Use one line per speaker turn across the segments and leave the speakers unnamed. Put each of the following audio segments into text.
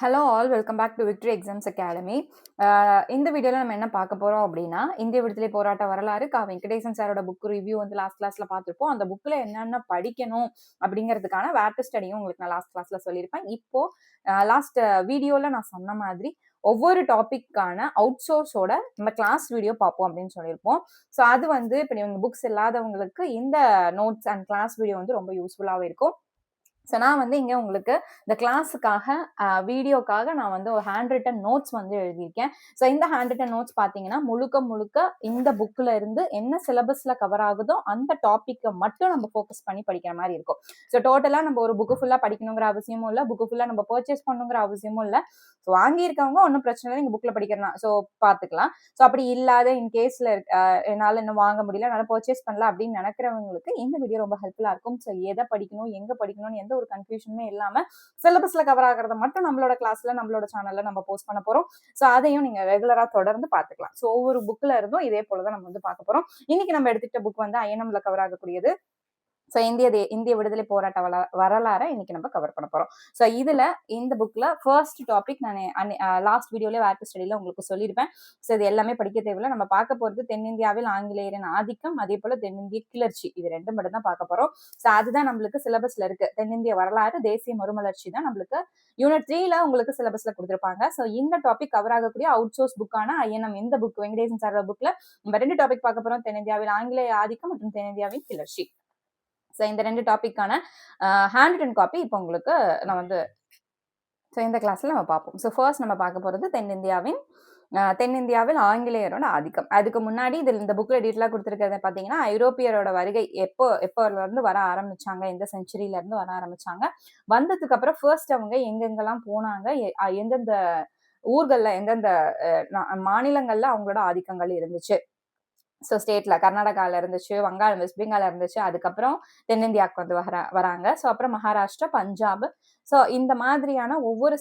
Hello all welcome back to victory exams academy இந்த வீடியோவில் நம்ம என்ன பார்க்க போகிறோம் அப்படின்னா இந்திய விடுதலை போராட்ட வரலாறு கா வெங்கடேசன் சாரோட புக் ரிவ்யூ வந்து லாஸ்ட் கிளாஸில் பார்த்துருப்போம். அந்த புக்கில் என்னென்ன படிக்கணும் அப்படிங்கிறதுக்கான வேட்டு ஸ்டடியும் உங்களுக்கு நான் லாஸ்ட் கிளாஸில் சொல்லியிருப்பேன். இப்போது லாஸ்ட் வீடியோவில் நான் சொன்ன மாதிரி ஒவ்வொரு டாப்பிக்கான அவுட் சோர்ஸோட நம்ம கிளாஸ் வீடியோ பார்ப்போம் அப்படின்னு சொல்லியிருப்போம். ஸோ அது வந்து இப்போ நீங்கள் புக்ஸ் இல்லாதவங்களுக்கு இந்த நோட்ஸ் அண்ட் கிளாஸ் வீடியோ வந்து ரொம்ப யூஸ்ஃபுல்லாகவே இருக்கும். ஸோ நான் வந்து இங்கே உங்களுக்கு இந்த கிளாஸுக்காக வீடியோக்காக நான் வந்து ஒரு ஹேண்ட் ரிட்டன் நோட்ஸ் வந்து எழுதியிருக்கேன். ஸோ இந்த ஹேண்ட் ரிட்டன் நோட்ஸ் பார்த்தீங்கன்னா முழுக்க முழுக்க இந்த புக்கில் இருந்து என்ன சிலபஸில் கவர் ஆகுதோ அந்த டாப்பிக்கை மட்டும் நம்ம ஃபோக்கஸ் பண்ணி படிக்கிற மாதிரி இருக்கும். ஸோ டோட்டலாக நம்ம ஒரு புக்கு ஃபுல்லாக படிக்கணுங்கிற அவசியமும் இல்லை புக்கு ஃபுல்லாக நம்ம பர்ச்சேஸ் பண்ணுங்கிற அவசியமும் இல்லை. ஸோ வாங்கியிருக்கவங்க ஒன்றும் பிரச்சனை இல்லை நீங்கள் புக்கில் படிக்கிறனா ஸோ பார்த்துக்கலாம். ஸோ அப்படி இல்லாத இன் கேஸில் என்னால் இன்னும் வாங்க முடியல என்னால் பர்ச்சேஸ் பண்ணல அப்படின்னு நினைக்கிறவங்களுக்கு இந்த வீடியோ ரொம்ப ஹெல்ப்ஃபுல்லாக இருக்கும். ஸோ எதை படிக்கணும் எங்கே படிக்கணும்னு எந்த ஒரு கன்ஃபியூஷனுமே இல்லாம சிலபஸ்ல கவர் ஆகிறத மட்டும் நம்மளோட கிளாஸ்ல நம்மளோட சேனல்ல நம்ம போஸ்ட் பண்ண போறோம். ஸோ அதையும் நீங்க ரெகுலரா தொடர்ந்து பாத்துக்கலாம் ஸோ ஒவ்வொரு புக்ல இருந்தும் இதே போலதான் நம்ம வந்து பார்க்க போறோம். இன்னைக்கு நம்ம எடுத்துக்கிட்ட புக் வந்து ஐஎன்எம்ல கவர் ஆகக்கூடியது ஸோ இந்திய தே இந்திய விடுதலை போராட்ட வள வரலாறை இன்னைக்கு நம்ம கவர் பண்ண போறோம். ஸோ இதுல இந்த புக்ல ஃபர்ஸ்ட் டாபிக் நான் லாஸ்ட் வீடியோல வேர்க்கு ஸ்டடியில உங்களுக்கு சொல்லியிருப்பேன் ஸோ இது எல்லாமே படிக்க தேவையில்ல. நம்ம பார்க்க போறது தென்னிந்தியாவில் ஆங்கிலேயரின் ஆதிக்கம் அதே போல தென்னிந்திய கிளர்ச்சி இது ரெண்டு மட்டும் தான் பார்க்க போறோம். ஸோ அதுதான் நம்மளுக்கு சிலபஸ்ல இருக்கு. தென்னிந்திய வரலாறு தேசிய மறுமலர்ச்சி தான் நம்மளுக்கு யூனிட் த்ரீல உங்களுக்கு சிலபஸ்ல கொடுத்துருப்பாங்க. ஸோ இந்த டாபிக் கவர் ஆகக்கூடிய அவுட் சோர்ஸ் புக்கான ஐஎன்எம் இந்த புக் வெங்கடேசன் சாரோட புக்ல நம்ம ரெண்டு டாபிக் பார்க்க போறோம். தென்னிந்தியாவில் ஆங்கிலேய ஆதிக்கம் மற்றும் தென்னிந்தியாவின் கிளர்ச்சி. ஸோ இந்த ரெண்டு டாப்பிக்கான ஹேண்ட் ரிட்டன் காப்பி இப்போ உங்களுக்கு நான் வந்து ஸோ இந்த கிளாஸில் நம்ம பார்ப்போம். ஸோ ஃபர்ஸ்ட் நம்ம பார்க்க போகிறது தென்னிந்தியாவின் தென்னிந்தியாவில் ஆங்கிலேயரோட ஆதிக்கம். அதுக்கு முன்னாடி இதில் இந்த புக்கில் டீட்டெயிலாக கொடுத்துருக்கிறத பார்த்தீங்கன்னா ஐரோப்பியரோட வருகை எப்போ எப்போலேருந்து வர ஆரம்பிச்சாங்க எந்த செஞ்சுரியிலேருந்து வர ஆரம்பிச்சாங்க வந்ததுக்கு அப்புறம் ஃபர்ஸ்ட் அவங்க எங்கெங்கெல்லாம் போனாங்க எந்தெந்த ஊர்களில் எந்தெந்த மாநிலங்களில் அவங்களோட ஆதிக்கங்கள் இருந்துச்சு. ஸோ ஸ்டேட்ல கர்நாடகாவில் இருந்துச்சு வங்காளம் வெஸ்ட் பெங்கால் இருந்துச்சு அதுக்கப்புறம் தென்னிந்தியாவுக்கு வந்து வர வராங்க. ஸோ அப்புறம் மகாராஷ்டிரா பஞ்சாப். ஸோ இந்த மாதிரியான ஒவ்வொரு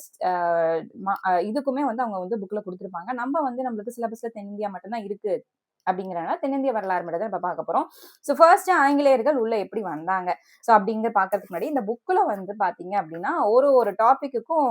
இதுக்குமே வந்து அவங்க வந்து புக்கில் கொடுத்துருப்பாங்க. நம்ம வந்து நம்மளுக்கு சிலபஸ்ல தென்னிந்தியா மட்டும்தான் இருக்கு அப்படிங்கிறனால தென்னிந்திய வரலாறு மட்டும் தான் இப்போ பார்க்க போகிறோம் ஸோ ஃபர்ஸ்ட் ஆங்கிலேயர்கள் உள்ள எப்படி வந்தாங்க? ஸோ அப்படிங்கிற பார்க்கறதுக்கு முன்னாடி இந்த புக்கில் வந்து பார்த்தீங்க அப்படின்னா ஒரு ஒரு டாப்பிக்குக்கும்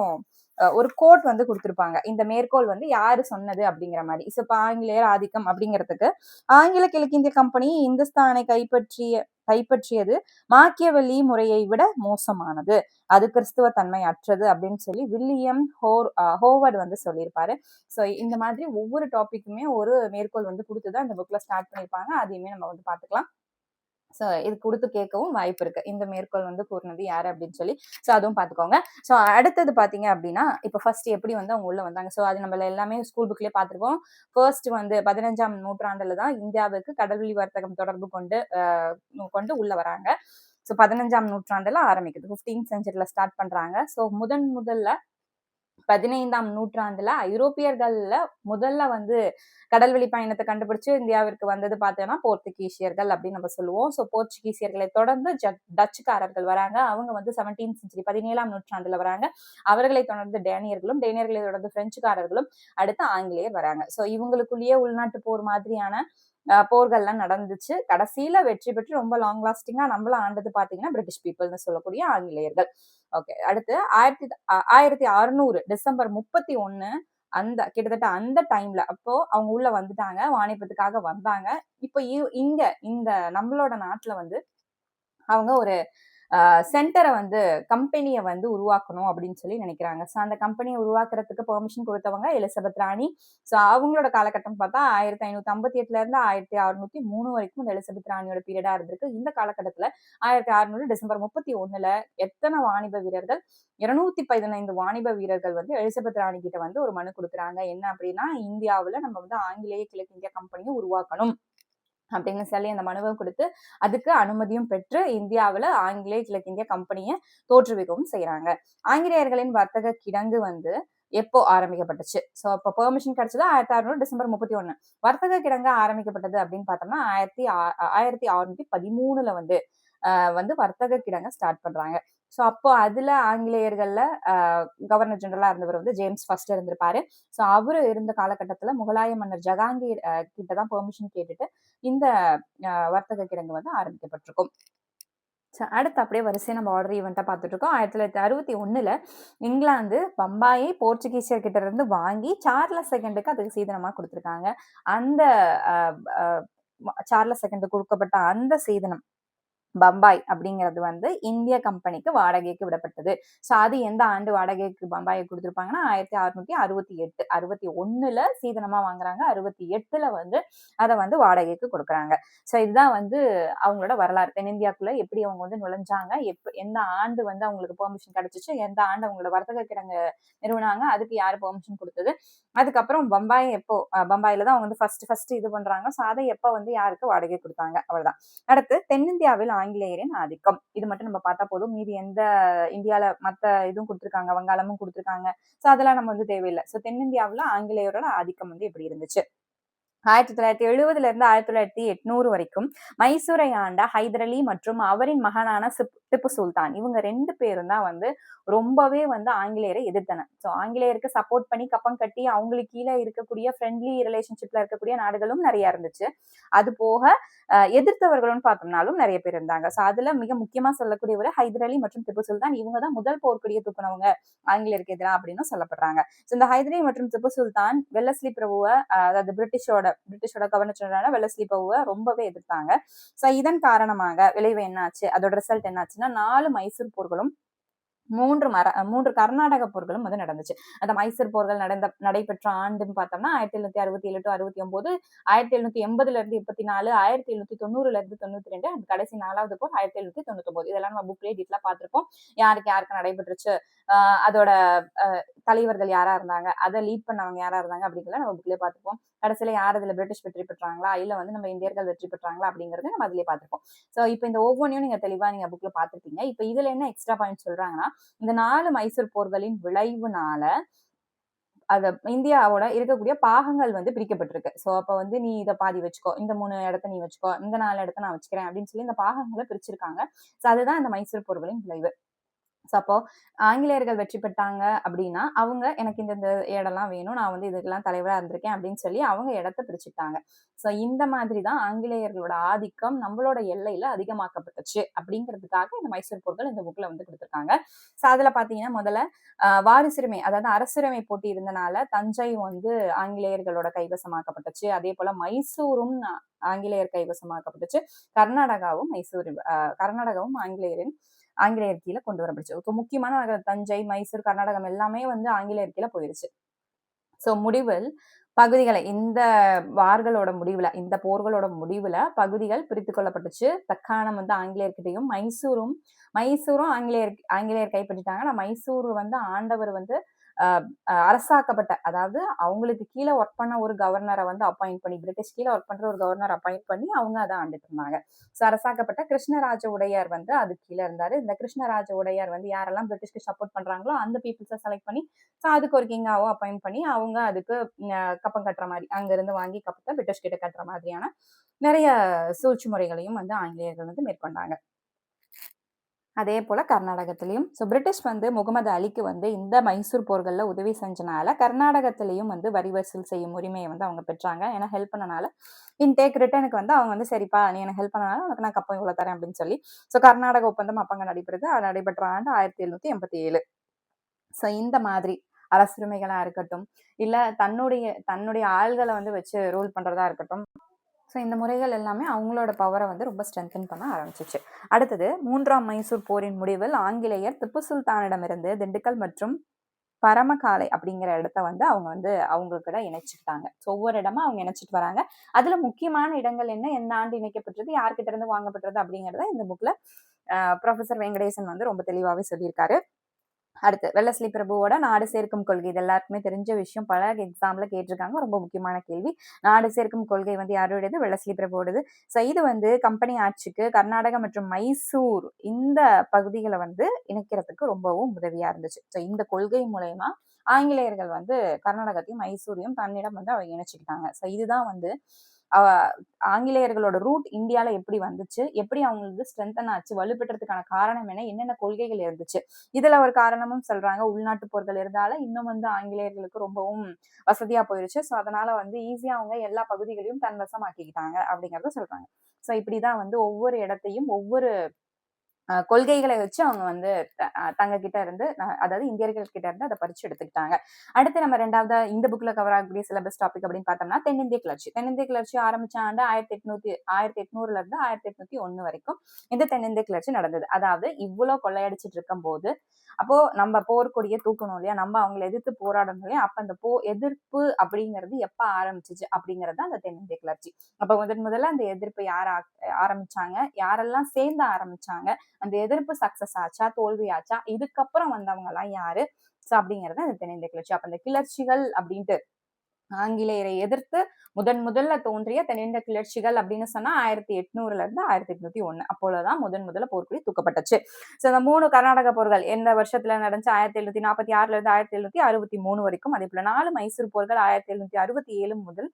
ஒரு கோட் வந்து கொடுத்துருப்பாங்க. இந்த மேற்கோள் வந்து யாரு சொன்னது அப்படிங்கிற மாதிரி. ஸோ இப்போ ஆங்கிலேயர் ஆதிக்கம் அப்படிங்கிறதுக்கு ஆங்கில கிழக்கிந்திய கம்பெனி இந்துஸ்தானை கைப்பற்றிய கைப்பற்றியது மாக்கியவெளி முறையை விட மோசமானது. அது கிறிஸ்துவ தன்மை அற்றது அப்படின்னு சொல்லி வில்லியம் ஹோர் ஹோவர்ட் வந்து சொல்லியிருப்பாரு. ஸோ இந்த மாதிரி ஒவ்வொரு டாப்பிக்குமே ஒரு மேற்கோள் வந்து கொடுத்துதான் இந்த புக்ல ஸ்டார்ட் பண்ணியிருப்பாங்க. அதையுமே நம்ம வந்து பார்த்துக்கலாம். ஸோ இது கொடுத்து கேட்கவும் வாய்ப்பு இருக்கு. இந்த மேற்கோள் வந்து கூறினது யாரு அப்படின்னு சொல்லி. ஸோ அதுவும் பார்த்துக்கோங்க ஸோ அடுத்தது பார்த்தீங்க அப்படின்னா இப்போ ஃபர்ஸ்ட் எப்படி வந்து அவங்க உள்ள வந்தாங்க? ஸோ அது நம்ம எல்லாமே ஸ்கூல் புக்லேயே பார்த்துருக்கோம் ஃபர்ஸ்ட் வந்து பதினஞ்சாம் நூற்றாண்டுல தான் இந்தியாவுக்கு கடல்வெளி வர்த்தகம் தொடர்பு கொண்டு கொண்டு உள்ள வராங்க. ஸோ பதினஞ்சாம் நூற்றாண்டுல ஆரம்பிக்குது. ஃபிஃப்டீன் செஞ்சுரியில் ஸ்டார்ட் பண்றாங்க. ஸோ முதன் முதல்ல பதினைந்தாம் நூற்றாண்டுல ஐரோப்பியர்கள்ல முதல்ல வந்து கடல்வெளி பயணத்தை கண்டுபிடிச்சு இந்தியாவிற்கு வந்தது பார்த்தோன்னா போர்த்துகீசியர்கள் அப்படின்னு நம்ம சொல்லுவோம். ஸோ போர்ச்சுகீசியர்களை தொடர்ந்து டச்சுக்காரர்கள் வராங்க. அவங்க வந்து செவன்டீன் செஞ்சுரி பதினேழாம் நூற்றாண்டுல வராங்க. அவர்களை தொடர்ந்து டேனியர்களும் டேனியர்களை தொடர்ந்து பிரெஞ்சுக்காரர்களும் அடுத்து ஆங்கிலேயர் வராங்க. ஸோ இவங்களுக்குள்ளேயே உள்நாட்டு போர் மாதிரியான போர்கள்லாம் நடந்துச்சு. கடைசியில வெற்றி பெற்று ரொம்ப லாங் லாஸ்டிங்கா நம்மளும் ஆண்டது பாத்தீங்கன்னா பிரிட்டிஷ் பீப்புள்னு சொல்லக்கூடிய ஆங்கிலேயர்கள். ஓகே அடுத்து ஆயிரத்தி ஆயிரத்தி அறுநூறு டிசம்பர் முப்பத்தி ஒன்னு அந்த கிட்டத்தட்ட அந்த டைம்ல அப்போ அவங்க உள்ள வந்துட்டாங்க. வாணிபத்துக்காக வந்தாங்க. இப்போ இங்க இந்த நம்மளோட நாட்டுல வந்து அவங்க ஒரு சென்டரை வந்து கம்பெனியை வந்து உருவாக்கணும் அப்படின்னு சொல்லி நினைக்கிறாங்க. ஸோ அந்த கம்பெனியை உருவாக்குறதுக்கு பெர்மிஷன் கொடுத்தவங்க எலிசபெத் ராணி. ஸோ அவங்களோட காலகட்டம் பார்த்தா ஆயிரத்தி ஐநூத்தி ஐம்பத்தி எட்டுல இருந்து ஆயிரத்தி அறுநூத்தி மூணு வரைக்கும் இந்த எலிசபெத் ராணியோட பீரியடா இருந்திருக்கு. இந்த காலகட்டத்துல ஆயிரத்தி அறுநூறு டிசம்பர் முப்பத்தி ஒண்ணுல எத்தனை வாணிப வீரர்கள் இருநூத்தி பதினைந்து வாணிப வீரர்கள் வந்து எலிசபெத் ராணி கிட்ட வந்து ஒரு மனு கொடுக்குறாங்க. என்ன அப்படின்னா இந்தியாவில் நம்ம வந்து ஆங்கிலேய கிழக்கிந்திய கம்பெனியை உருவாக்கணும். அப்படின்னு சொல்லி அந்த மனுவை கொடுத்து அதுக்கு அனுமதியும் பெற்று இந்தியாவில் ஆங்கிலேய கிழக்கிந்திய கம்பெனியை தோற்றுவிக்கவும் செய்கிறாங்க ஆங்கிலேயர்களின் வர்த்தக கிடங்கு வந்து எப்போ ஆரம்பிக்கப்பட்டுச்சு? ஸோ அப்போ பெர்மிஷன் கிடைச்சது ஆயிரத்தி அறுநூறு டிசம்பர் முப்பத்தி ஒன்று வர்த்தக கிடங்கு ஆரம்பிக்கப்பட்டது அப்படின்னு பார்த்தோம்னா ஆயிரத்தி ஆயிரத்தி அறுநூத்தி பதிமூணுல வந்து வந்து வர்த்தக கிடங்க ஸ்டார்ட் பண்றாங்க. ஸோ அப்போ அதுல ஆங்கிலேயர்கள்ல கவர்னர் ஜெனரலா இருந்தவர் வந்து ஜேம்ஸ் ஃபர்ஸ்ட் இருந்திருப்பாரு. ஸோ அவரு இருந்த காலகட்டத்துல முகலாய மன்னர் ஜகாங்கீர் கிட்ட தான் பெர்மிஷன் கேட்டுட்டு இந்த வர்த்தக கிடங்கு வந்து ஆரம்பிக்கப்பட்டிருக்கும். ஸோ அடுத்து அப்படியே வரிசையை நம்ம ஆர்டர் ஈவெண்ட்டாக பார்த்துட்டு இருக்கோம் ஆயிரத்தி தொள்ளாயிரத்தி அறுபத்தி ஒன்றில் இங்கிலாந்து பம்பாயை போர்ச்சுகீசியர் கிட்ட இருந்து வாங்கி சார்லஸ் செகண்டுக்கு அதுக்கு சீதனமாக கொடுத்துருக்காங்க. அந்த அஹ், அஹ், சார்லஸ் செகண்டு கொடுக்கப்பட்ட அந்த சீதனம் பம்பாய் அப்படிங்கிறது வந்து இந்திய கம்பெனிக்கு வாடகைக்கு விடப்பட்டது. ஸோ அது எந்த ஆண்டு வாடகைக்கு பம்பாயை கொடுத்துருப்பாங்கன்னா ஆயிரத்தி அறுநூத்தி அறுபத்தி எட்டு அறுபத்தி ஒன்னுல சீதனமா வாங்குறாங்க. அறுபத்தி எட்டுல வந்து அதை வந்து வாடகைக்கு கொடுக்குறாங்க. ஸோ இதுதான் வந்து அவங்களோட வரலாறு. தென்னிந்தியாக்குள்ள எப்படி அவங்க வந்து நுழைஞ்சாங்க எப்ப எந்த ஆண்டு வந்து அவங்களுக்கு பெர்மிஷன் கிடைச்சிச்சு எந்த ஆண்டு அவங்களோட வர்த்தக கிடங்கு நிறுவனாங்க அதுக்கு யார் பெர்மிஷன் கொடுத்தது. அதுக்கப்புறம் பம்பாய் எப்போ பம்பாயில தான் அவங்க வந்து ஃபர்ஸ்ட் ஃபர்ஸ்ட் இது பண்றாங்க. ஸோ அதை எப்போ வந்து யாருக்கு வாடகை கொடுத்தாங்க? அவ்வளவுதான். அடுத்து தென்னிந்தியாவில் ஆங்கிலேயரின் ஆதிக்கம். இது மட்டும் நம்ம பார்த்தா போதும். மீதி எந்த இந்தியால மத்த இதுவும் கொடுத்துருக்காங்க வங்காளமும் கொடுத்துருக்காங்க. ஸோ அதெல்லாம் நம்ம வந்து தேவையில்லை. ஸோ தென்னிந்தியாவில் ஆங்கிலேயரோட ஆதிக்கம் வந்து எப்படி இருந்துச்சு? ஆயிரத்தி தொள்ளாயிரத்தி எழுபதுல இருந்து ஆயிரத்தி தொள்ளாயிரத்தி எட்நூறு வரைக்கும் மைசூரை ஆண்ட ஹைதர் அலி மற்றும் அவரின் மகனான சிப் திப்பு சுல்தான். இவங்க ரெண்டு பேரும் தான் வந்து ரொம்பவே வந்து ஆங்கிலேயரை எதிர்த்தன ஸோ ஆங்கிலேயருக்கு சப்போர்ட் பண்ணி கப்பம் கட்டி அவங்களுக்கு கீழே இருக்கக்கூடிய ஃப்ரெண்ட்லி ரிலேஷன்ஷிப்ல இருக்கக்கூடிய நாடுகளும் நிறைய இருந்துச்சு. அது போக எதிர்த்தவர்களும் பார்த்தோம்னாலும் நிறைய பேர் இருந்தாங்க. ஸோ அதுல மிக முக்கியமா சொல்லக்கூடியவர் ஹைதர் அலி மற்றும் திப்பு சுல்தான். இவங்க தான் முதல் போர்க்கொடியை தூக்குனவங்க ஆங்கிலேயருக்கு எதிராக அப்படின்னு சொல்லப்படுறாங்க. ஸோ இந்த ஹைதர் அலி மற்றும் திப்பு சுல்தான் வெள்ளஸ்லி பிரபுவை அதாவது பிரிட்டிஷோட பிரிட்டிஷோட கவர்னர் ஜெனரலான வெள்ளஸ்லி பிரபுவை ரொம்பவே எதிர்த்தாங்க. ஸோ இதன் காரணமாக விளைவு என்னாச்சு? அதோட ரிசல்ட் என்னாச்சுன்னா நாலு மைசூர் போர்களும் மூன்று மர மூன்று கர்நாடக போர்களும் வந்து நடந்துச்சு. அந்த மைசூர் போர்கள் நடந்த நடைபெற்ற ஆண்டுன்னு பார்த்தோம்னா ஆயிரத்தி எழுநூத்தி அறுபத்தி ஏழு டு அறுபத்தி ஒன்பது ஆயிரத்தி எழுநூத்தி எண்பதுல இருந்து முப்பத்தி நாலு ஆயிரத்தி எழுநூத்தி தொண்ணூறுல இருந்து தொண்ணூத்தி ரெண்டு அந்த கடைசி நாலாவது போர் ஆயிரத்தி எழுநூத்தி தொண்ணூத்தி ஒன்பது இதெல்லாம் நம்ம புக்லேயே டீட்டெயிலாக பார்த்திருப்போம். யாருக்கு யாருக்கு நடைபெற்றுச்சு? அதோட அஹ், தலைவர்கள் யாரா இருந்தாங்க? அதை லீட் பண்ணவங்க யாரா இருந்தாங்க அப்படிங்கிறத நம்ம புக்லேயே பார்த்துப்போம் கடைசியில் யார் இதில் பிரிட்டிஷ் வெற்றி பெற்றாங்களா? இல்லை வந்து நம்ம இந்தியர்கள் வெற்றி பெற்றாங்களா? அப்படிங்கிறது நம்ம அதிலே பார்த்துருப்போம். ஸோ இப்போ இந்த ஒவ்வொன்றையும் நீங்கள் தெளிவாக நீங்கள் புக்கில் பார்த்துருப்பீங்க. இப்போ இதில் என்ன எக்ஸ்ட்ரா பாயிண்ட் சொல்கிறாங்கன்னா இந்த நாலு மைசூர் போர்களின் விளைவுனால அத இந்தியாவோட இருக்கக்கூடிய பாகங்கள் வந்து பிரிக்கப்பட்டிருக்கு. ஸோ அப்ப வந்து நீ இதை பாதி வச்சுக்கோ இந்த மூணு இடத்த நீ வச்சுக்கோ இந்த நாலு இடத்த நான் வச்சுக்கிறேன் அப்படின்னு சொல்லி இந்த பாகங்களை பிரிச்சிருக்காங்க. ஸோ அதுதான் இந்த மைசூர் போர்களின் விளைவு. ஸோ அப்போ ஆங்கிலேயர்கள் வெற்றி பெற்றாங்க அப்படின்னா அவங்க எனக்கு இந்த இந்த இடம்லாம் வேணும் நான் வந்து இதுக்கெல்லாம் தலைவராக இருந்திருக்கேன் அப்படின்னு சொல்லி அவங்க இடத்த பிரிச்சுட்டாங்க ஸோ இந்த மாதிரி தான் ஆங்கிலேயர்களோட ஆதிக்கம் நம்மளோட எல்லையில அதிகமாக்கப்பட்டுச்சு அப்படிங்கிறதுக்காக இந்த மைசூர் போர்கள் இந்த புக்கில் வந்து கொடுத்துருக்காங்க. ஸோ அதில் பார்த்தீங்கன்னா முதல்ல வாரிசுரிமை அதாவது அரசுரிமை போட்டி இருந்தனால தஞ்சை வந்து ஆங்கிலேயர்களோட கைவசமாக்கப்பட்டுச்சு. அதே போல மைசூரும் ஆங்கிலேயர் கைவசமாக்கப்பட்டுச்சு. கர்நாடகாவும் மைசூர் கர்நாடகாவும் ஆங்கிலேயரின் ஆங்கிலேயர் கீழே கொண்டு வரப்பட்டுச்சு. இப்போ முக்கியமான நகரம் தஞ்சை மைசூர் கர்நாடகம் எல்லாமே வந்து ஆங்கிலேயர் கீழே போயிருச்சு. ஸோ முடிவில் பகுதிகளை இந்த வார்களோட முடிவில் இந்த போர்களோட முடிவில் பகுதிகள் பிரித்து கொள்ளப்பட்டுச்சு. தக்காணம் வந்து ஆங்கிலேயர்கிட்டையும் மைசூரும் மைசூரும் ஆங்கிலேயர் ஆங்கிலேயர் கைப்பற்றிட்டாங்க. ஆனால் மைசூர் வந்து ஆண்டவர் வந்து அரசாக்கப்பட்ட அதாவது அவங்களுக்கு கீழே ஒர்க் பண்ண ஒரு கவர்னரை வந்து அப்பாயிண்ட் பண்ணி பிரிட்டிஷ் கீழே ஒர்க் பண்ற ஒரு கவர்னர் அப்பாயிண்ட் பண்ணி அவங்க அதை ஆண்டுட்டு இருந்தாங்க. ஸோ அரசாக்கப்பட்ட கிருஷ்ணராஜ உடையார் வந்து அது கீழே இருந்தாரு. இந்த கிருஷ்ணராஜ உடையார் வந்து யாரெல்லாம் பிரிட்டிஷ்க்கு சப்போர்ட் பண்றாங்களோ அந்த பீப்புள்ஸை செலக்ட் பண்ணி ஸோ அதுக்கு ஒரு கிங்காவோ அப்பாயிண்ட் பண்ணி அவங்க அதுக்கு கப்பம் கட்டுற மாதிரி அங்கிருந்து வாங்கி கப்பத்தை பிரிட்டிஷ் கிட்ட கட்டுற மாதிரியான நிறைய சூழ்ச்சி முறைகளையும் வந்து ஆங்கிலேயர்கள் வந்து மேற்கொண்டாங்க. அதே போல் கர்நாடகத்திலையும். ஸோ பிரிட்டிஷ் வந்து முகமது அலிக்கு வந்து இந்த மைசூர் போர்களில் உதவி செஞ்சனால கர்நாடகத்திலையும் வந்து வரி வசூல் செய்யும் உரிமையை வந்து அவங்க பெற்றாங்க. ஏன்னா ஹெல்ப் பண்ணனால. இன் டேக் ரிட்டனுக்கு வந்து அவங்க வந்து சரிப்பா நீ எனக்கு ஹெல்ப் பண்ணனால உனக்கு நான் கப்பம் இவ்வளோ தரேன் அப்படின்னு சொல்லி. ஸோ கர்நாடக ஒப்பந்தம் அப்பங்க நடைபெறுது. அது நடைபெற்ற ஆண்டு ஆயிரத்தி எழுநூத்தி எண்பத்தி ஏழு. ஸோ இந்த மாதிரி அரசுரிமைகளாக இருக்கட்டும் இல்லை தன்னுடைய தன்னுடைய ஆள்களை வந்து வச்சு ரூல் பண்ணுறதா இருக்கட்டும் ஸோ இந்த முறைகள் எல்லாமே அவங்களோட பவரை வந்து ரொம்ப ஸ்ட்ரென்தன் பண்ண ஆரம்பிச்சிச்சு. அடுத்தது மூன்றாம் மைசூர் போரின் முடிவில் ஆங்கிலேயர் திப்பு சுல்தானிடமிருந்து திண்டுக்கல் மற்றும் பரமகாலை அப்படிங்கிற இடத்த வந்து அவங்க வந்து அவங்களுக்கு கூட இணைச்சிட்டாங்க ஸோ ஒவ்வொரு இடமா அவங்க இணைச்சிட்டு வராங்க. அதுல முக்கியமான இடங்கள் என்ன? எந்த ஆண்டு இணைக்கப்பட்டது? யார்கிட்ட இருந்து வாங்கப்பட்டது அப்படிங்கிறத இந்த புக்ல ப்ரொஃபசர் வெங்கடேசன் வந்து ரொம்ப தெளிவாகவே சொல்லியிருக்காரு. அடுத்து வெள்ளஸ்லி பிரபுவோட நாடு சேர்க்கும் கொள்கை. இது எல்லாருக்குமே தெரிஞ்ச விஷயம். பல எக்ஸாம்ல கேட்டிருக்காங்க. ரொம்ப முக்கியமான கேள்வி. நாடு சேர்க்கும் கொள்கை வந்து யாருடையது? வெள்ளஸ்லி பிரபுவோடது ஸோ இது வந்து கம்பெனி ஆட்சிக்கு கர்நாடகா மற்றும் மைசூர் இந்த பகுதிகளை வந்து இணைக்கிறதுக்கு ரொம்பவும் உதவியா இருந்துச்சு. ஸோ இந்த கொள்கை மூலயமா ஆங்கிலேயர்கள் வந்து கர்நாடகத்தையும் மைசூரையும் தன்னிடம் வந்து அவங்க இணைச்சுக்கிட்டாங்க. ஸோ இதுதான் வந்து ஆங்கிலேயர்களோட ரூட் இந்தியால எப்படி வந்துச்சு? எப்படி அவங்களுக்கு ஸ்ட்ரென்தன் ஆச்சு? வலுப்பெற்றதுக்கான காரணம் என்ன? என்னென்ன கொள்கைகள் இருந்துச்சு? இதுல ஒரு காரணமும் சொல்றாங்க. உள்நாட்டு போர்கள் இருந்தால இன்னும் வந்து ஆங்கிலேயர்களுக்கு ரொம்பவும் வசதியா போயிருச்சு. ஸோ அதனால வந்து ஈஸியா அவங்க எல்லா பகுதிகளையும் தன்வசமாக்கிக்கிட்டாங்க அப்படிங்கறத சொல்றாங்க. ஸோ இப்படிதான் வந்து ஒவ்வொரு இடத்தையும் ஒவ்வொரு கொள்கைகளை வச்சு அவங்க வந்து தங்க கிட்ட இருந்து அதாவது இந்தியர்கள் கிட்ட இருந்து அதை பறிச்சு எடுத்துக்கிட்டாங்க. அடுத்து நம்ம ரெண்டாவது இந்த புக்ல கவர் ஆகக்கூடிய சிலபஸ் டாபிக் அப்படின்னு பார்த்தோம்னா தென்னிந்திய கிளர்ச்சி. தென்னிந்திய கிளர்ச்சி ஆரம்பிச்ச ஆண்டு ஆயிரத்தி எட்நூத்தி ஆயிரத்தி எட்நூறுல இருந்து ஆயிரத்தி எட்நூத்தி ஒண்ணு வரைக்கும் இந்த தென்னிந்திய கிளர்ச்சி நடந்தது. அதாவது இவ்வளவு கொள்ளையடிச்சிட்டு இருக்கும் போது அப்போ நம்ம போர்க்கொடிய தூக்கணும் இல்லையா? நம்ம அவங்களை எதிர்த்து போராடணும் இல்லையா? அப்ப அந்த போ எதிர்ப்பு அப்படிங்கிறது எப்ப ஆரம்பிச்சிச்சு அப்படிங்கிறது தான் அந்த தென்னிந்திய கிளர்ச்சி. அப்ப முதன் முதல்ல அந்த எதிர்ப்பு யார் ஆ- ஆரம்பிச்சாங்க? யாரெல்லாம் சேர்ந்து ஆரம்பிச்சாங்க? அந்த எதிர்ப்பு சக்சஸ் ஆச்சா தோல்வி ஆச்சா இதுக்கப்புறம் வந்தவங்க எல்லாம் யாரு? சோ அப்படிங்கறது அந்த தென்னிந்திய கிளர்ச்சி அப்ப அந்த கிளர்ச்சிகள் அப்படின்ட்டு ஆங்கிலேயரை எதிர்த்து முதன் முதல்ல தோன்றிய தென்னிந்த கிளர்ச்சிகள் அப்படின்னு சொன்னா ஆயிரத்தி எட்நூறுல இருந்து ஆயிரத்தி எட்நூத்தி ஒண்ணு. அப்பொழுதுதான் முதன் முதல்ல போர்க்குடி தூக்கப்பட்டுச்சு. ஸோ இந்த மூணு கர்நாடக போர்கள் எந்த வருஷத்துல நடந்துச்சு? ஆயிரத்தி எழுநூத்தி நாற்பத்தி ஆறுல இருந்து ஆயிரத்தி எழுநூத்தி அறுபத்தி மூணு வரைக்கும். அதே போல நாலு மைசூர் போர்கள் ஆயிரத்தி எழுநூத்தி அறுபத்தி ஏழு முதல்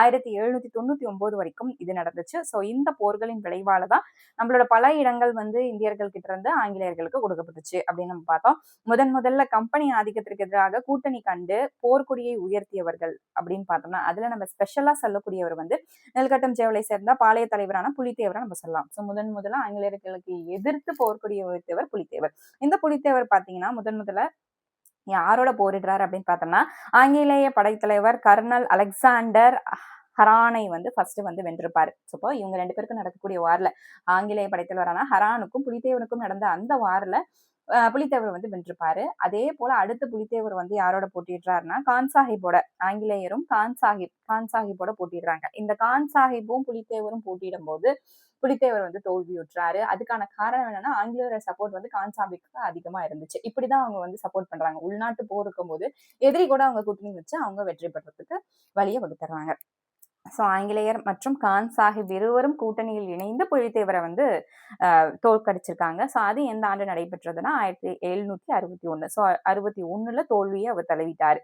ஆயிரத்தி எழுநூத்தி தொண்ணூத்தி ஒன்பது வரைக்கும் இது நடந்துச்சு. ஸோ இந்த போர்களின் விளைவால தான் நம்மளோட பல இடங்கள் வந்து இந்தியர்கள் கிட்ட இருந்து ஆங்கிலேயர்களுக்கு கொடுக்கப்பட்டுச்சு அப்படின்னு நம்ம பார்த்தோம். முதன் முதல்ல கம்பெனி ஆதிக்கத்திற்கு எதிராக கூட்டணி கண்டு போர்க்கொடியை உயர்த்தியவர்கள் அப்படின்னு பார்த்தோம்னா அதுல நம்ம ஸ்பெஷலா சொல்லக்கூடியவர் வந்து நெல்கட்டம் சேவலை சேர்ந்த பாளைய தலைவரான புலித்தேவரை நம்ம சொல்லலாம். ஸோ முதன் முதல்ல ஆங்கிலேயர்களுக்கு எதிர்த்து போர்க்கொடியை உயர்த்தியவர் புலித்தேவர். இந்த புலித்தேவர் பாத்தீங்கன்னா முதன் முதல்ல யாரோட போரிடுறாரு அப்படின்னு பார்த்தோம்னா ஆங்கிலேய படைத்தலைவர் கர்னல் அலெக்சாண்டர் ஹரானை வந்து ஃபர்ஸ்ட் வந்து வென்றிருப்பாரு. ஸோ இப்போ இவங்க ரெண்டு பேருக்கும் நடக்கக்கூடிய வார்ல ஆங்கிலேய படைத்தலைவரான ஹரானுக்கும் புலித்தேவனுக்கும் நடந்த அந்த வார்ல புலித்தேவர் வந்து வென்றிருப்பாரு. அதே போல அடுத்த புலித்தேவர் வந்து யாரோட போட்டிடுறாருன்னா கான் சாஹிப்போட ஆங்கிலேயரும் கான் சாஹிப் கான் சாஹிப்போட போட்டிடுறாங்க இந்த கான் சாஹிப்பும் புலித்தேவரும் போட்டியிடும் போது புலித்தேவர் வந்து தோல்வியுற்றாரு. அதுக்கான காரணம் என்னன்னா ஆங்கிலேயரோட சப்போர்ட் வந்து கான் சாஹிப்புக்கு அதிகமா இருந்துச்சு. இப்படிதான் அவங்க வந்து சப்போர்ட் பண்றாங்க. உள்நாட்டு போர் இருக்கும்போது எதிரி கூட அவங்க கூட்டணி வச்சு அவங்க வெற்றி பெறறதுக்கு வழியை வகுத்துறாங்க. ஸோ ஆங்கிலேயர் மற்றும் கான் சாஹிப் இருவரும் கூட்டணியில் இணைந்து புலித்தேவரை வந்து தோற்கடிச்சிருக்காங்க. ஸோ அது எந்த ஆண்டு நடைபெற்றதுன்னா ஆயிரத்தி எழுநூத்தி அறுபத்தி ஒன்று ஸோ அறுபத்தி ஒன்றில் தோல்வியை அவர் தழுவிட்டார்.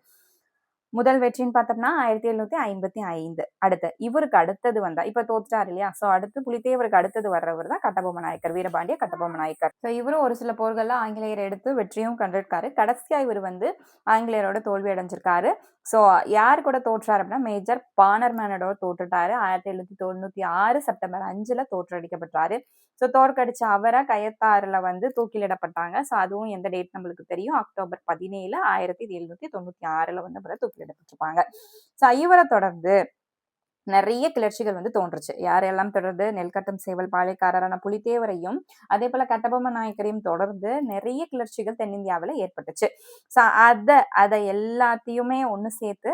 முதல் வெற்றின்னு பார்த்தோம்னா ஆயிரத்தி எழுநூத்தி ஐம்பத்தி ஐந்து. அடுத்து இவருக்கு அடுத்தது வந்தா இப்ப தோத்துட்டாரு இல்லையா? சோ அடுத்து புலித்தேவருக்கு அடுத்தது வர்றவர் தான் கட்டபொம்ம நாயக்கர் வீரபாண்டிய கட்டபொம்ம நாயக்கர். ஸோ இவரும் ஒரு சில போர்கள்ல ஆங்கிலேயர் எடுத்து வெற்றியும் கண்டிருக்காரு. கடைசியா இவர் வந்து ஆங்கிலேயரோட தோல்வி அடைஞ்சிருக்காரு. ஸோ யார் கூட தோற்றாரு அப்படின்னா மேஜர் பானர்மேனோட தோற்றுட்டாரு. ஆயிரத்தி எழுநூத்தி தொண்ணூத்தி ஆறு செப்டம்பர் அஞ்சுல தோற்றடிக்கப்பட்டாரு ஸோ தோற்கடிச்ச அவரை கயத்தாறுல வந்து தூக்கிலிடப்பட்டாங்க. ஸோ அதுவும் எந்த டேட் நம்மளுக்கு தெரியும்? அக்டோபர் பதினேழு ஆயிரத்தி எழுநூத்தி தொண்ணூத்தி ஆறுல வந்து அவரை தூக்கிலிடப்பட்டிருப்பாங்க ஸோ இவரை தொடர்ந்து நிறைய கிளர்ச்சிகள் வந்து தோன்றுச்சு. யாரெல்லாம் தொடர்ந்து நெல்கட்டம் சேவல் பாளையக்காரரான புலித்தேவரையும் அதே போல கட்டபொம்ம நாயக்கரையும் தொடர்ந்து நிறைய கிளர்ச்சிகள் தென்னிந்தியாவில் ஏற்பட்டுச்சு. ஸோ அதை அதை எல்லாத்தையுமே ஒன்று சேர்த்து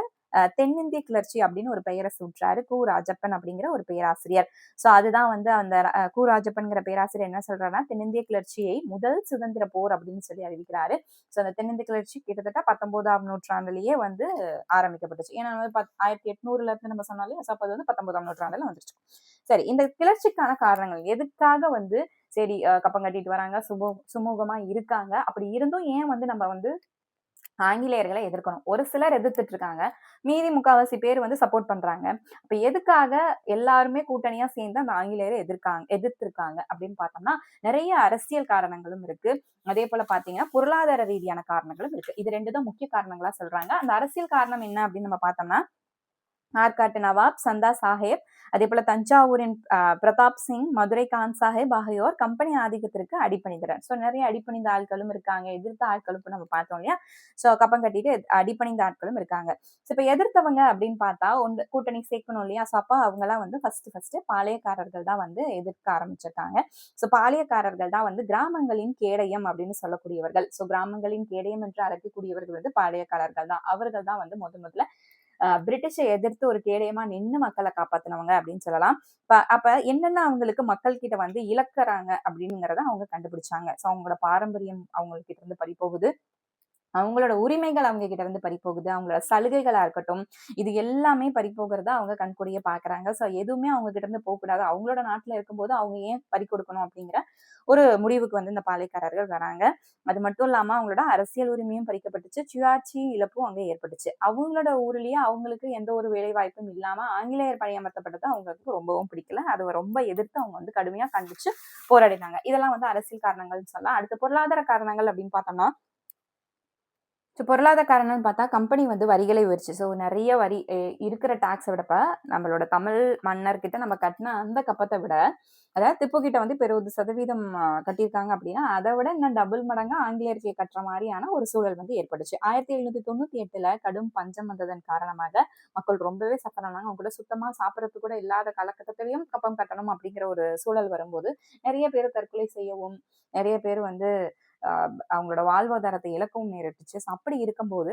தென்னிந்திய கிளர்ச்சி அப்படின்னு ஒரு பெயரை சூட்டுறாரு. கு ராஜப்பன் அப்படிங்கிற ஒரு பேராசிரியர். ஸோ அதுதான் வந்து அந்த கு ராஜப்பன்கிற பேராசிரியர் என்ன சொல்றாருன்னா தென்னிந்திய கிளர்ச்சியை முதல் சுதந்திர போர் அப்படின்னு சொல்லி அறிவிக்கிறாரு. ஸோ அந்த தென்னிந்திய கிளர்ச்சி கிட்டத்தட்ட பத்தொன்பதாம் நூற்றாண்டுலயே வந்து ஆரம்பிக்கப்பட்டுச்சு. ஏன்னா வந்து பத் ஆயிரத்தி எட்நூறுல இருந்து நம்ம சொன்னாலே ஸோ அது வந்து பத்தொன்பதாம் நூற்றாண்டுல வந்துருச்சு. சரி இந்த கிளர்ச்சிக்கான காரணங்கள் எதுக்காக வந்து சரி கப்பம் கட்டிட்டு வராங்க? சுமூ சுமூகமா இருக்காங்க. அப்படி இருந்தும் ஏன் வந்து நம்ம வந்து ஆங்கிலேயர்களை எதிர்க்கணும். ஒரு சிலர் எதிர்த்துட்டு இருக்காங்க மீதி முக்காவாசி பேர் வந்து சப்போர்ட் பண்றாங்க. அப்ப எதுக்காக எல்லாருமே கூட்டணியா சேர்ந்து அந்த ஆங்கிலேயரை எதிர்க்காங்க எதிர்த்திருக்காங்க அப்படின்னு பார்த்தோம்னா நிறைய அரசியல் காரணங்களும் இருக்கு. அதே போல பாத்தீங்கன்னா பொருளாதார ரீதியான காரணங்களும் இருக்கு. இது ரெண்டு தான் முக்கிய காரணங்களா சொல்றாங்க. அந்த அரசியல் காரணம் என்ன அப்படின்னு நம்ம பார்த்தோம்னா ஆற்காட்டு நவாப் சந்தா சாஹேப் அதே போல தஞ்சாவூரின் பிரதாப் சிங் மதுரை கான் சாஹேப் ஆகியோர் கம்பெனி ஆதிக்கத்திற்கு அடிப்பணிந்தனர் ஸோ நிறைய அடிப்பணிந்த ஆட்களும் இருக்காங்க. எதிர்த்த ஆட்களும் நம்ம பார்த்தோம் இல்லையா? ஸோ கப்பம் கட்டிட்டு அடிப்பணிந்த ஆட்களும் இருக்காங்க. ஸோ இப்போ எதிர்த்தவங்க அப்படின்னு பார்த்தா ஒன்று கூட்டணி சேர்க்கணும் இல்லையா? ஸோ அப்போ அவங்களாம் வந்து ஃபர்ஸ்ட் ஃபர்ஸ்ட் பாளையக்காரர்கள் தான் வந்து எதிர்க்க ஆரம்பிச்சிருக்காங்க. ஸோ பாளையக்காரர்கள் தான் வந்து கிராமங்களின் கேடயம் அப்படின்னு சொல்லக்கூடியவர்கள். ஸோ கிராமங்களின் கேடயம் என்று அழைக்கக்கூடியவர்கள் வந்து பாளையக்காரர்கள் தான். அவர்கள் தான் வந்து முத முதல்ல பிரிட்டிஷை எதிர்த்து ஒரு கேடயமா நின்னு மக்களை காப்பாத்தினவங்க அப்படின்னு சொல்லலாம். அப்ப என்னென்ன அவங்களுக்கு மக்கள் கிட்ட வந்து இழக்கிறாங்க அப்படிங்கிறத அவங்க கண்டுபிடிச்சாங்க. ஸோ அவங்களோட பாரம்பரியம் அவங்க கிட்ட இருந்து பறி போகுது அவங்களோட உரிமைகள் அவங்க கிட்ட இருந்து பறிப்போகுது அவங்களோட சலுகைகளா இருக்கட்டும் இது எல்லாமே பறிப்போகிறதா அவங்க கண்கூடிய பாக்குறாங்க. ஸோ எதுவுமே அவங்க கிட்ட இருந்து போகக்கூடாது. அவங்களோட நாட்டுல இருக்கும்போது அவங்க ஏன் பறி கொடுக்கணும் அப்படிங்கிற ஒரு முடிவுக்கு வந்து இந்த பாளையக்காரர்கள் வராங்க. அது மட்டும் இல்லாம அவங்களோட அரசியல் உரிமையும் பறிக்கப்பட்டுச்சு. சுயாட்சி இழப்பும் அங்கே ஏற்பட்டுச்சு. அவங்களோட ஊர்லயே அவங்களுக்கு எந்த ஒரு வேலை வாய்ப்பும் இல்லாம ஆங்கிலேயர் பணியமர்த்தப்பட்டது அவங்களுக்கு ரொம்பவும் பிடிக்கல. அதை ரொம்ப எதிர்த்து அவங்க வந்து கடுமையா கண்டிச்சு போராடினாங்க. இதெல்லாம் வந்து அரசியல் காரணங்கள்னு சொல்லலாம். அடுத்த பொருளாதார காரணங்கள் அப்படின்னு பார்த்தோம்னா ஸோ பொருளாதார காரணம்னு பார்த்தா கம்பெனி வந்து வரிகளை உயர்ச்சி ஸோ நிறைய வரி இருக்கிற டேக்ஸை விடப்ப நம்மளோட தமிழ் மன்னர்கிட்ட நம்ம கட்டின அந்த கப்பத்தை விட அதாவது திப்பு கிட்ட வந்து இப்போ இருபது சதவீதம் கட்டியிருக்காங்க அப்படின்னா அதை விட இன்னும் டபுள் மடங்காக ஆங்கிலேயர்கள் கட்டுற மாதிரியான ஒரு சூழல் வந்து ஏற்பட்டுச்சு. ஆயிரத்தி எழுநூத்தி தொண்ணூத்தி எட்டுல கடும் பஞ்சம் வந்ததன் காரணமாக மக்கள் ரொம்பவே சஃபர் ஆனாங்க. அவங்க கூட சுத்தமா சாப்பிட்றது கூட இல்லாத காலகட்டத்திலையும் கப்பம் கட்டணும் அப்படிங்கிற ஒரு சூழல் வரும்போது நிறைய பேர் தற்கொலை செய்யவும் நிறைய பேர் வந்து அவங்களோட வாழ்வாதாரத்தை இழக்கவும் நேரிட்டுச்சு. ஸோ அப்படி இருக்கும்போது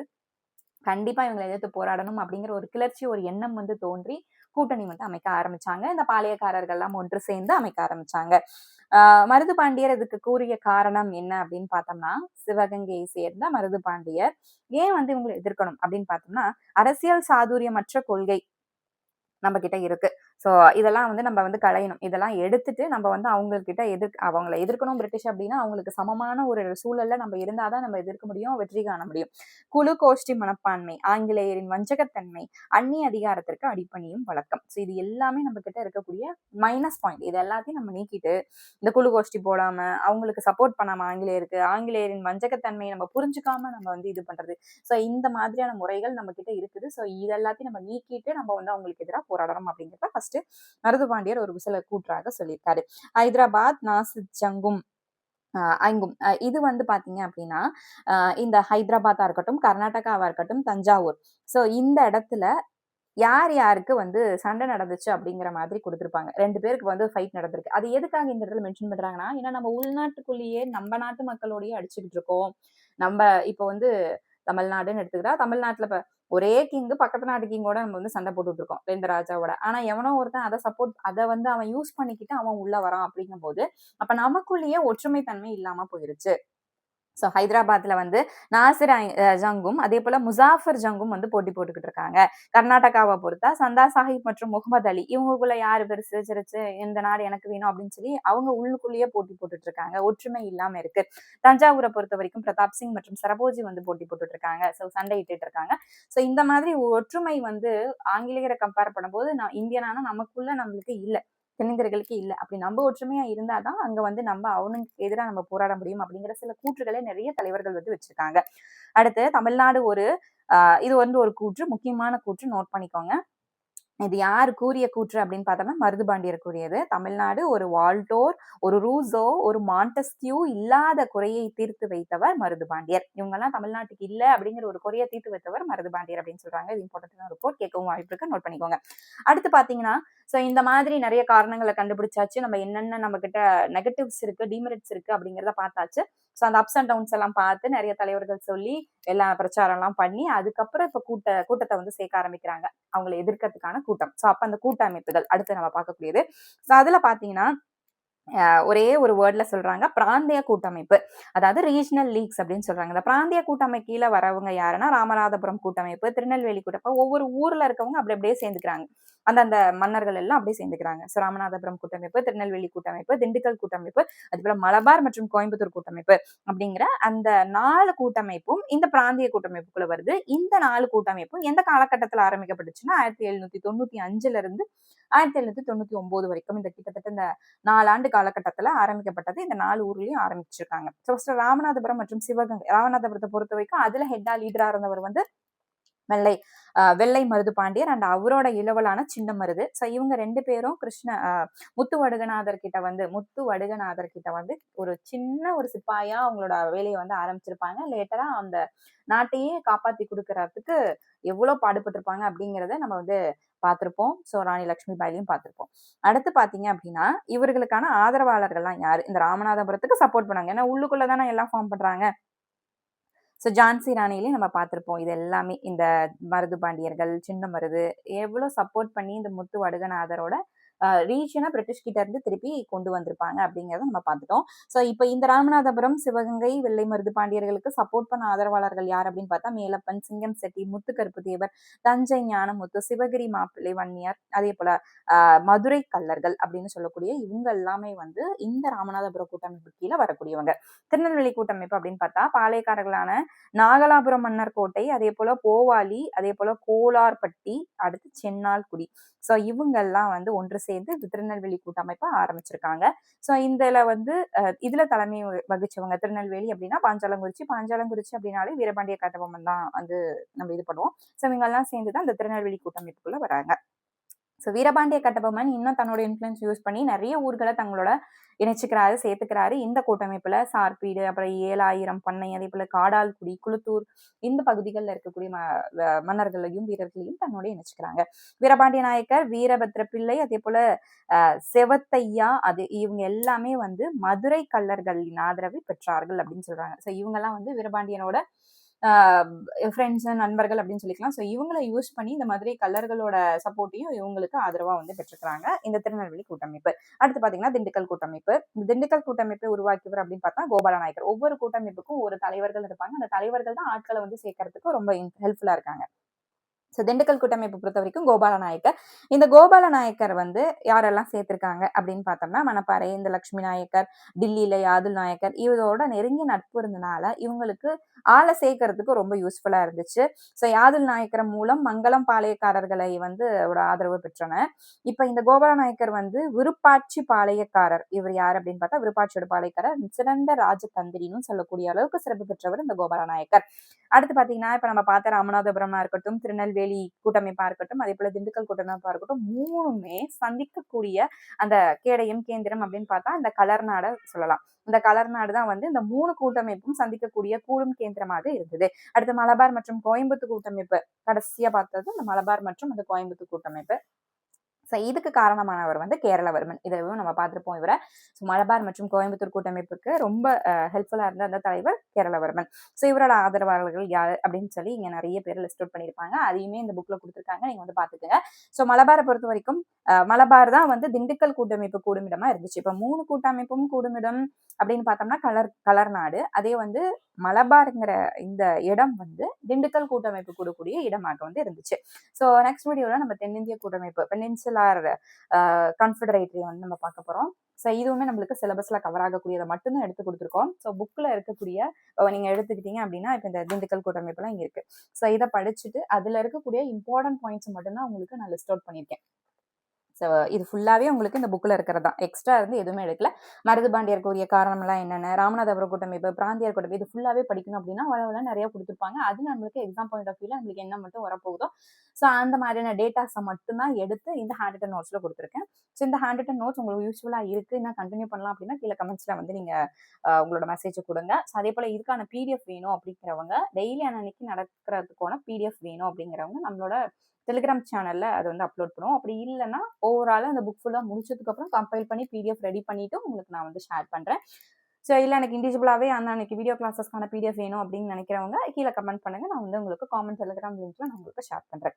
கண்டிப்பா இவங்களை எதிர்த்து போராடணும் அப்படிங்கிற ஒரு கிளர்ச்சி ஒரு எண்ணம் வந்து தோன்றி கூட்டணி வந்து அமைக்க ஆரம்பிச்சாங்க. இந்த பாளையக்காரர்கள்லாம் ஒன்று சேர்ந்து அமைக்க ஆரம்பிச்சாங்க. ஆஹ் மருது பாண்டியர் இதுக்கு கூறிய காரணம் என்ன அப்படின்னு பார்த்தோம்னா சிவகங்கையை சேர்ந்த மருது பாண்டியர் ஏன் வந்து இவங்களை எதிர்க்கணும் அப்படின்னு பார்த்தோம்னா அரசியல் சாதுரியமற்ற கொள்கை நம்ம கிட்ட இருக்கு. ஸோ இதெல்லாம் வந்து நம்ம வந்து களையணும். இதெல்லாம் எடுத்துட்டு நம்ம வந்து அவங்கக்கிட்ட எதிர் அவங்கள எதிர்க்கணும் பிரிட்டிஷ் அப்படின்னா அவங்களுக்கு சமமான ஒரு சூழல்ல நம்ம இருந்தாதான் நம்ம எதிர்க்க முடியும் வெற்றி காண முடியும். குழு கோஷ்டி மனப்பான்மை ஆங்கிலேயரின் வஞ்சகத்தன்மை அந்நிய அதிகாரத்திற்கு அடிப்பணியும் வழக்கம். ஸோ இது எல்லாமே நம்ம கிட்ட இருக்கக்கூடிய மைனஸ் பாயிண்ட் இது எல்லாத்தையும் நம்ம நீக்கிட்டு இந்த குழு கோஷ்டி போடாம அவங்களுக்கு சப்போர்ட் பண்ணாம ஆங்கிலேயருக்கு ஆங்கிலேயரின் வஞ்சகத்தன்மையை நம்ம புரிஞ்சுக்காம நம்ம வந்து இது பண்றது. ஸோ இந்த மாதிரியான முறைகள் நம்ம கிட்ட இருக்குது ஸோ இதெல்லாத்தையும் நம்ம நீக்கிட்டு நம்ம வந்து அவங்களுக்கு எதிராக போராடணும் அப்படிங்கிறத ஃபர்ஸ்ட் மருதுபாண்டியர் ஒரு சில கூற்றாக சொல்லியிருக்காரு. ஹைதராபாத் நாசித் ஜங்கும் ஆஹ் ஐங்கும். இது வந்து பாத்தீங்க அப்படின்னா ஆஹ் இந்த ஹைதராபாத்தா இருக்கட்டும் கர்நாடகாவா இருக்கட்டும் தஞ்சாவூர். ஸோ இந்த இடத்துல யார் யாருக்கு வந்து சண்டை நடந்துச்சு அப்படிங்கிற மாதிரி கொடுத்துருப்பாங்க. ரெண்டு பேருக்கு வந்து ஃபைட் நடந்திருக்கு. அது எதுக்காக இந்த இடத்துல மென்ஷன் பண்றாங்கன்னா ஏன்னா நம்ம உள்நாட்டுக்குள்ளேயே நம்ம நாட்டு மக்களோடயே அடிச்சுக்கிட்டு இருக்கோம். நம்ம இப்போ வந்து தமிழ்நாடுன்னு எடுத்துக்கிட்டா தமிழ்நாட்டுல இப்ப ஒரே கிங்கு பக்கத்து நாட்டு கிங்கோட நம்ம வந்து சண்டை போட்டுட்டு இருக்கோம் இந்த ராஜாவோட. ஆனா எவனோ ஒருத்தன் அதை சப்போர்ட் அதை வந்து அவன் யூஸ் பண்ணிக்கிட்டு அவன் உள்ள வரான் அப்படிங்கும் போது அப்ப நமக்குள்ளேயே ஒற்றுமை தன்மை இல்லாம போயிருச்சு. ஸோ ஹைதராபாத்ல வந்து நாசிர் ஜங்கும் அதே போல முசாஃபர் ஜங்கும் வந்து போட்டி போட்டுக்கிட்டு இருக்காங்க. கர்நாடகாவை பொறுத்தா சந்தா சாஹிப் மற்றும் முகமது அலி இவங்களுக்குள்ள யார் பெருசு சிரிச்சு இந்த நாடு எனக்கு வேணும் அப்படின்னு சொல்லி அவங்க உள்ளுக்குள்ளேயே போட்டி போட்டுட்டு இருக்காங்க. ஒற்றுமை இல்லாம இருக்கு. தஞ்சாவூரை பொறுத்த வரைக்கும் பிரதாப் சிங் மற்றும் சரபோஜி வந்து போட்டி போட்டுட்டு இருக்காங்க. ஸோ சண்டையிட்டு இருக்காங்க. ஸோ இந்த மாதிரி ஒற்றுமை வந்து ஆங்கிலேயரை கம்பேர் பண்ணும்போது நான் இந்தியனான நமக்குள்ள நம்மளுக்கு இல்லை. தென்னிந்தியர்களுக்கு இல்ல. அப்படி நம்ம ஒற்றுமையா இருந்தாதான் அங்க வந்து நம்ம அவனுக்கு எதிராக நம்ம போராட முடியும் அப்படிங்கிற சில கூற்றுகளை நிறைய தலைவர்கள் வந்து வச்சிருக்காங்க. அடுத்து தமிழ்நாடு ஒரு இது வந்து ஒரு கூற்று முக்கியமான கூற்று நோட் பண்ணிக்கோங்க. இது யார் கூறிய கூற்று அப்படின்னு பார்த்தோம்னா மருதுபாண்டியர் கூறியது. தமிழ்நாடு ஒரு வால்டோர் ஒரு ரூசோ ஒரு மாண்டஸ்கியூ இல்லாத குறையை தீர்த்து வைத்தவர் மருதுபாண்டியர் இவங்கெல்லாம் தமிழ்நாட்டுக்கு இல்லை அப்படிங்கிற ஒரு குறையை தீர்த்து வைத்தவர் மருதுபாண்டியர் அப்படின்னு சொல்றாங்க. இது இம்பார்ட்டன்டான ரிப்போர்ட் கேட்கவும் வாய்ப்பு இருக்கு. நோட் பண்ணிக்கோங்க. அடுத்து பாத்தீங்கன்னா ஸோ இந்த மாதிரி நிறைய காரணங்களை கண்டுபிடிச்சாச்சு. நம்ம என்னென்ன நம்ம கிட்ட நெகட்டிவ்ஸ் இருக்கு டிமெரிட்ஸ் இருக்கு அப்படிங்கிறத பார்த்தாச்சு. ஸோ அந்த அப்ஸ் அண்ட் டவுன்ஸ் எல்லாம் பார்த்து நிறைய தலைவர்கள் சொல்லி எல்லா பிரச்சாரம் எல்லாம் பண்ணி அதுக்கப்புறம் இப்ப கூட்ட கூட்டத்தை வந்து சேர்க்க ஆரம்பிக்கிறாங்க. அவங்களை எதிர்க்கிறதுக்கான கூட்டம். ஸோ அப்போ அந்த கூட்டமைப்புகள் அடுத்து நம்ம பார்க்கக்கூடியது. ஸோ அதில் பார்த்தீங்கன்னா ஒரே ஒரு வேர்ட்ல சொல்றாங்க பிராந்திய கூட்டமைப்பு. அதாவது ரீஜனல் லீக்ஸ் அப்படின்னு சொல்றாங்க. இந்த பிராந்திய கூட்டமைப்பு கீழே வரவங்க யாருன்னா ராமநாதபுரம் கூட்டமைப்பு திருநெல்வேலி கூட்டமைப்பு ஒவ்வொரு ஊர்ல இருக்கவங்க அப்படி அப்படியே சேர்ந்துக்கிறாங்க. அந்தந்த மன்னர்கள் எல்லாம் அப்படியே சேர்ந்துக்கிறாங்க. ஸோ ராமநாதபுரம் கூட்டமைப்பு திருநெல்வேலி கூட்டமைப்பு திண்டுக்கல் கூட்டமைப்பு அதுபோல மலபார் மற்றும் கோயம்புத்தூர் கூட்டமைப்பு அப்படிங்கிற அந்த நாலு கூட்டமைப்பும் இந்த பிராந்திய கூட்டமைப்புக்குள்ள வருது. இந்த நாலு கூட்டமைப்பும் எந்த காலகட்டத்தில் ஆரம்பிக்கப்பட்டுச்சுன்னா ஆயிரத்தி எழுநூத்தி தொண்ணூத்தி அஞ்சுல இருந்து ஆயிரத்தி எழுநூத்தி தொண்ணூத்தி ஒன்பது வரைக்கும் இந்த கிட்டத்தட்ட இந்த நாலாண்டு காலகட்டத்துல ஆரம்பிக்கப்பட்டது. இந்த நாலு ஊர்லயும் ஆரம்பிச்சிருக்காங்க. ஸோ ஃபர்ஸ்ட் ராமநாதபுரம் மற்றும் சிவகங்கை ராமநாதபுரத்தை பொறுத்த வரைக்கும் அதுல ஹெட்டா லீடரா இருந்தவர் வந்து வெள்ளை வெள்ளை மருது பாண்டியர் அண்ட் அவரோட இளவலான சின்ன மருது. ஸோ இவங்க ரெண்டு பேரும் கிருஷ்ண முத்து வடுகநாதர் கிட்ட வந்து முத்து வடுகநாதர் கிட்ட வந்து ஒரு சின்ன ஒரு சிப்பாயா அவங்களோட வேலையை வந்து ஆரம்பிச்சிருப்பாங்க. லேட்டரா அந்த நாட்டையே காப்பாத்தி கொடுக்கறதுக்கு எவ்வளவு பாடுபட்டிருப்பாங்க அப்படிங்கிறத நம்ம வந்து பார்த்திருப்போம். ஸோ ராணி லட்சுமி பாயிலையும் பார்த்திருப்போம். அடுத்து பார்த்தீங்க அப்படின்னா இவர்களுக்கான ஆதரவாளர்கள்லாம் யாரு? இந்த ராமநாதபுரத்துக்கு சப்போர்ட் பண்ணாங்க. ஏன்னா உள்ளுக்குள்ள தானே எல்லாம் ஃபார்ம் பண்ணுறாங்க ஸோ ஜான்சி ராணிலையும் நம்ம பார்த்துருப்போம். இது எல்லாமே இந்த மருது பாண்டியர்கள் சின்ன மருது எவ்வளோ சப்போர்ட் பண்ணி இந்த முத்து வடுகநாதரோட ரீஜனை பிரிட்டிஷ் கிட்ட இருந்து திருப்பி கொண்டு வந்திருப்பாங்க அப்படிங்கறத நம்ம பார்த்துட்டோம். ஸோ இப்போ இந்த ராமநாதபுரம் சிவகங்கை வெள்ளை மருது பாண்டியர்களுக்கு சப்போர்ட் பண்ண ஆதரவாளர்கள் யார் அப்படின்னு பார்த்தா மேலப்பன் சிங்கம் செட்டி முத்துக்கருப்பு தேவர் தஞ்சை ஞானமுத்து சிவகிரி மாப்பிள்ளை வன்னியார் அதே போல மதுரை கல்லர்கள் அப்படின்னு சொல்லக்கூடிய இவங்க எல்லாமே வந்து இந்த ராமநாதபுரம் கூட்டமைப்பு கீழே வரக்கூடியவங்க. திருநெல்வேலி கூட்டமைப்பு அப்படின்னு பார்த்தா பாளையக்காரர்களான நாகலாபுரம் மன்னர் கோட்டை அதே போல போவாலி அதே போல கோலார்பட்டி அடுத்து சென்னால்குடி. ஸோ இவங்கெல்லாம் வந்து ஒன்று சேர்ந்து திருநெல்வேலி கூட்டமைப்பை ஆரம்பிச்சிருக்காங்க. ஸோ இதில் வந்து இதுல தலைமை வகிச்சவங்க திருநெல்வேலி அப்படின்னா பாஞ்சாலங்குறிச்சி. பாஞ்சாலங்குறிச்சி அப்படின்னாலே வீரபாண்டிய கட்டபொம்மன் தான் வந்து நம்ம இது பண்ணுவோம். ஸோ இவங்கெல்லாம் சேர்ந்து தான் இந்த திருநெல்வேலி கூட்டமைப்புக்குள்ள வராங்க. ஸோ வீரபாண்டிய கட்டபொம்மன் இன்னும் தன்னோட இன்ஃப்ளூயன்ஸ் யூஸ் பண்ணி நிறைய ஊர்களை தங்களோட இணைச்சிக்கிறாரு சேர்த்துக்கிறாரு. இந்த கூட்டமைப்புல சார்பீடு அப்புறம் ஏழாயிரம் பண்ணை அதே போல காடால்குடி குளுத்தூர் இந்த பகுதிகளில் இருக்கக்கூடிய ம மன்னர்களையும் வீரர்களையும் தன்னோட இணைச்சிக்கிறாங்க. வீரபாண்டிய நாயக்கர் வீரபத்ர பிள்ளை அதே போல செவத்தையா அது இவங்க எல்லாமே வந்து மதுரை கல்லர்களின் ஆதரவை பெற்றார்கள் அப்படின்னு சொல்றாங்க. ஸோ இவங்கெல்லாம் வந்து வீரபாண்டியனோட ஃப்ரெண்ட்ஸ் நண்பர்கள் அப்படின்னு சொல்லிக்கலாம். ஸோ இவங்களை யூஸ் பண்ணி இந்த மாதிரி கலர்களோட சப்போர்ட்டையும் இவங்களுக்கு ஆதரவாக வந்து பெற்றுக்கிறாங்க இந்த திருநெல்வேலி கூட்டமைப்பு. அடுத்து பார்த்தீங்கன்னா திண்டுக்கல் கூட்டமைப்பு. இந்த திண்டுக்கல் கூட்டமைப்பை உருவாக்கியவர் அப்படின்னு பார்த்தா கோபால நாயக்கர் ஒவ்வொரு கூட்டமைப்புக்கும் ஒரு தலைவர்கள் இருப்பாங்க. அந்த தலைவர்கள் தான் ஆட்களை வந்து சேர்க்கறதுக்கு ரொம்ப ஹெல்ப்ஃபுல்லாக இருக்காங்க. ஸோ திண்டுக்கல் கூட்டமைப்பு பொறுத்த வரைக்கும் கோபால நாயக்கர் இந்த கோபால நாயக்கர் வந்து யாரெல்லாம் சேர்த்திருக்காங்க அப்படின்னு பார்த்தோம்னா மணப்பாறை இந்த லக்ஷ்மி நாயக்கர் டில்லியில யாதுல் நாயக்கர் இவரோட நெருங்கிய நட்பு இருந்தனால இவங்களுக்கு ஆளை சேர்க்கறதுக்கு ரொம்ப யூஸ்ஃபுல்லா இருந்துச்சு. ஸோ யாதுல் நாயக்கர் மூலம் மங்களம் பாளையக்காரர்களை வந்து ஒரு ஆதரவு பெற்றனர். இப்ப இந்த கோபால நாயக்கர் வந்து விருப்பாட்சி பாளையக்காரர். இவர் யார் அப்படின்னு பார்த்தா விருப்பாட்சியோட பாளையக்காரர் சிறந்த ராஜதந்திரின்னு சொல்லக்கூடிய அளவுக்கு சிறப்பு பெற்றவர் இந்த கோபால நாயக்கர் அடுத்து பாத்தீங்கன்னா இப்ப நம்ம பார்த்த ராமநாதபுரமா இருக்கட்டும் திருநெல்வேலி கூட்டமைப்பா இருக்கட்டும் அதே போல திண்டுக்கல் கூட்டமைப்பா இருக்கட்டும் மூணுமே சந்திக்கக்கூடிய அந்த கேடயம் கேந்திரம் அப்படின்னு பார்த்தா இந்த கலர்நாட சொல்லலாம். இந்த கலர்நாடு தான் வந்து இந்த மூணு கூட்டமைப்பும் சந்திக்கக்கூடிய கூடும் கேந்திரமாக இருந்தது. அடுத்து மலபார் மற்றும் கோயம்புத்தூர் கூட்டமைப்பு. கடைசியா பார்த்தது இந்த மலபார் மற்றும் அந்த கோயம்புத்தூர் கூட்டமைப்பு. ஸோ இதுக்கு காரணமானவர் வந்து கேரளவர்மன் இதையும் நம்ம பார்த்துருப்போம். இவரை ஸோ மலபார் மற்றும் கோயம்புத்தூர் கூட்டமைப்புக்கு ரொம்ப ஹெல்ப்ஃபுல்லாக இருந்த அந்த தலைவர் கேரளவர்மன் ஸோ இவரோட ஆதரவாளர்கள் யார் அப்படின்னு சொல்லி இங்கே நிறைய பேர் லிஸ்ட் அவுட் பண்ணியிருப்பாங்க. அதையுமே இந்த புக்கில் கொடுத்துருக்காங்க. நீங்கள் வந்து பார்த்துக்கோங்க. ஸோ மலபாரை பொறுத்த வரைக்கும் மலபார் தான் வந்து திண்டுக்கல் கூட்டமைப்பு கூடுமிடமாக இருந்துச்சு. இப்போ மூணு கூட்டமைப்பும் கூடுமிடம் அப்படின்னு பார்த்தோம்னா கலர் கலர் நாடு. அதே வந்து மலபாருங்கிற இந்த இடம் வந்து திண்டுக்கல் கூட்டமைப்பு கூடக்கூடிய இடமாக வந்து இருந்துச்சு. ஸோ நெக்ஸ்ட் வீடியோவில் நம்ம தென்னிந்திய கூட்டமைப்பு பெனின்சுலார் கான்ஃபெடரேட்டரி வந்து நம்ம பார்க்க போகிறோம் ஸோ இதுவுமே நம்மளுக்கு சிலபஸில் கவர் ஆகக்கூடியதை மட்டும்தான் எடுத்து கொடுத்துருக்கோம். ஸோ புக்கில் இருக்கக்கூடிய நீங்கள் எடுத்துக்கிட்டீங்க அப்படின்னா இப்போ இந்த திண்டுக்கல் கூட்டமைப்புலாம் இங்கே இருக்குது ஸோ இதை படிச்சுட்டு அதில் இருக்கக்கூடிய இம்பார்ட்டன்ட் பாயிண்ட்ஸ் மட்டும்தான் உங்களுக்கு நான் லிஸ்ட் அவுட் பண்ணியிருக்கேன். ஸோ இது ஃபுல்லாகவே உங்களுக்கு இந்த புக்கில் இருக்கிறது தான். எக்ஸ்ட்ரா இருந்து எதுவுமே எடுக்கல. மருதுபாண்டியர் கூறிய காரணம்லாம் என்னென்ன ராமநாதபுர கூட்டமைப்பு பிராந்தியர் கூட்டமைப்பு இது ஃபுல்லாகவே படிக்கணும் அப்படின்னா வளவல நிறைய கொடுத்துருப்பாங்க. அது நம்மளுக்கு எக்ஸாம் பாயிண்ட் ஆஃப் வியூவில் நம்மளுக்கு என்ன மட்டும் வரப்போகுதோ. ஸோ அந்த மாதிரியான டேட்டாஸை மட்டும்தான் எடுத்து இந்த ஹேண்ட் ரிட்டன் நோட்ஸில் கொடுத்துருக்கேன். ஸோ இந்த ஹேண்ட் ரிட்டன் நோட்ஸ் உங்களுக்கு யூஸ்ஃபுல்லாக இருக்குது என்ன கண்டினியூ பண்ணலாம் அப்படின்னா கீழே கமெண்ட்ஸில் வந்து நீங்கள் உங்களோட மெசேஜ் கொடுங்க. ஸோ அதே போல் இதுக்கான பிடிஎஃப் வேணும் அப்படிங்கிறவங்க டெய்லி அன்னைக்கு நடக்கிறதுக்கான பிடிஎஃப் வேணும் அப்படிங்கிறவங்க நம்மளோட டெலிகிராம் சேனலில் அது வந்து அப்லோட் பண்ணுவோம். அப்படி இல்லைன்னா ஓவராலாக அந்த புக் ஃபுல்லாக முடிச்சதுக்கப்புறம் கம்பைல் பண்ணி பிடிஎஃப் ரெடி பண்ணிவிட்டு உங்களுக்கு நான் வந்து ஷேர் பண்ணுறேன் ஸோ இல்லை எனக்கு இண்டிவிஜுவலாகவே அந்த அன்னைக்கு வீடியோ கிளாஸஸ்க்கான பிடிஎஃப் வேணும் அப்படின்னு நினைக்கிறவங்க கீழே கமெண்ட் பண்ணுங்கள் நான் வந்து உங்களுக்கு காமெண்ட் டெலிகிராம் லிங்க்ல நான் உங்களுக்கு ஷேர் பண்ணுறேன்